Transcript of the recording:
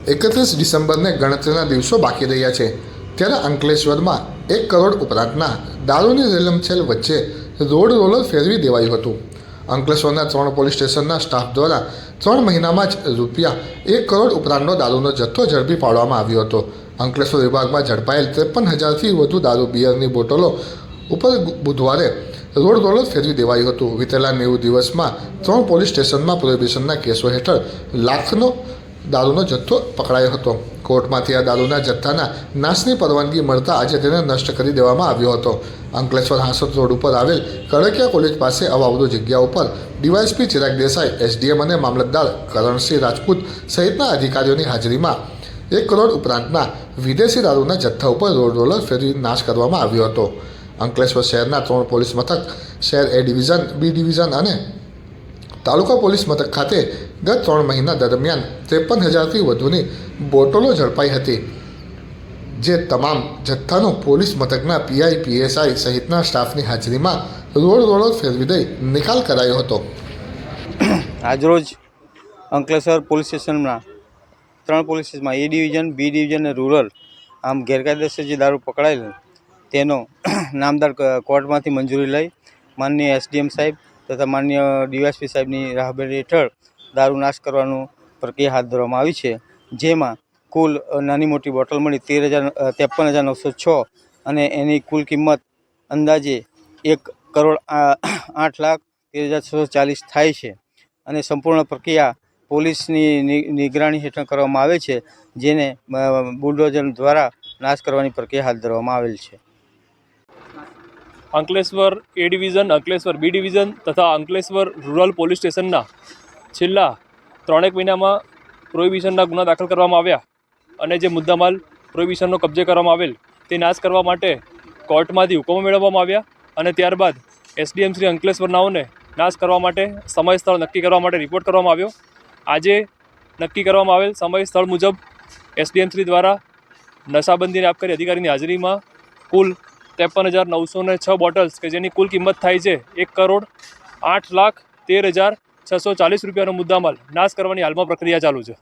એકત્રીસ ડિસેમ્બરને ગણતરીના દિવસો બાકી રહ્યા છે. ત્યારે અંકલેશ્વરમાં એક કરોડ ઉપરાંતના દારૂની રેલમછેલ વચ્ચે રોડ રોલર ફેરવી દેવાયું હતું. અંકલેશ્વરના ત્રણ પોલીસ સ્ટેશનના સ્ટાફ દ્વારા ત્રણ મહિનામાં જ રૂપિયા એક કરોડ ઉપરાંતનો દારૂનો જથ્થો ઝડપી પાડવામાં આવ્યો હતો. અંકલેશ્વર વિભાગમાં ઝડપાયેલ ત્રેપન હજારથી વધુ દારૂ બિયરની બોટલો ઉપર બુધવારે રોડ રોલર ફેરવી દેવાયું હતું. વિતેલા નેવું દિવસમાં ત્રણ પોલીસ સ્ટેશનમાં પ્રોહિબિશનના કેસો હેઠળ લાખનો દારૂનો જથ્થો પકડાયો હતો. કોર્ટમાંથી આ દારૂના જથ્થાના નાશની પરવાનગી મળતા આજે તેને નષ્ટ કરી દેવામાં આવ્યો હતો. અંકલેશ્વર હાંસોદ રોડ ઉપર આવેલ કડકિયા કોલેજ પાસે અવાવડો જગ્યા ઉપર ડીવાયસપી ચિરાગ દેસાઈ, એસડીએમ અને મામલતદાર કરણસિંહ રાજપૂત સહિતના અધિકારીઓની હાજરીમાં એક કરોડ ઉપરાંતના વિદેશી દારૂના જથ્થા ઉપર રોડ રોલર ફેરી નાશ કરવામાં આવ્યો હતો. અંકલેશ્વર શહેરના ત્રણ પોલીસ મથક, શહેર એ ડિવિઝન, બી ડિવિઝન અને તાલુકા પોલીસ મથક ખાતે ગત ત્રણ મહિના દરમિયાન ત્રેપન હજારથી વધુની બોટલો ઝડપાઈ હતી, જે તમામ જથ્થાનો પોલીસ મથકના પીઆઈ, પીએસઆઈ સહિતના સ્ટાફની હાજરીમાં રોડ રોડ ફેરવી દઈ નિકાલ કરાયો હતો. આજરોજ અંકલેશ્વર પોલીસ સ્ટેશનના ત્રણ પોલીસ સ્ટેશનમાં એ ડિવિઝન, બી ડિવિઝન અને રૂરલ આમ ગેરકાયદેસર જે દારૂ પકડાયેલ તેનો નામદાર કોર્ટમાંથી મંજૂરી લઈ માનનીય એસડીએમ સાહેબ તથા માન્ય ડીવાયસપી સાહેબની રાહબરી હેઠળ દારૂ નાશ કરવાનું પ્રક્રિયા હાથ ધરવામાં આવી છે, જેમાં કુલ નાની મોટી બોટલ મળી તેર હજાર ત્રેપન હજાર નવસો છ અને એની કુલ કિંમત અંદાજે એક કરોડ આઠ લાખ તેર હજાર છસો ચાલીસ થાય છે અને સંપૂર્ણ પ્રક્રિયા પોલીસની નિગરાણી હેઠળ કરવામાં આવે છે, જેને બુલડોઝર દ્વારા નાશ કરવાની પ્રક્રિયા હાથ ધરવામાં આવેલ છે. Ankleshwar A division, Ankleshwar B division તથા અંકલેશ્વર રૂરલ પોલીસ સ્ટેશનના છેલ્લા ત્રણેક મહિનામાં પ્રોહિબિશનના ગુના દાખલ કરવામાં આવ્યા અને જે મુદ્દામાલ પ્રોહિબિશનનો કબજે કરવામાં આવેલ તે નાશ કરવા માટે કોર્ટમાંથી હુકમો મેળવવામાં આવ્યા અને ત્યારબાદ એસડીએમ શ્રી અંકલેશ્વર નાઓને નાશ કરવા માટે સમય સ્થળ નક્કી કરવા માટે રિપોર્ટ કરવામાં આવ્યો. આજે નક્કી કરવામાં આવેલ સમય સ્થળ મુજબ એસડીએમ શ્રી દ્વારા નશાબંધીને આપકારી અધિકારીની હાજરીમાં કુલ ત્રેપન હજાર નવસો ને છ બોટલ્સ, કે જેની કુલ કિંમત થાય છે એક કરોડ આઠ લાખ તેર હજાર છસો ચાલીસ રૂપિયાનો મુદ્દામાલ. નાશ કરવાની હાલમાં પ્રક્રિયા ચાલુ છે.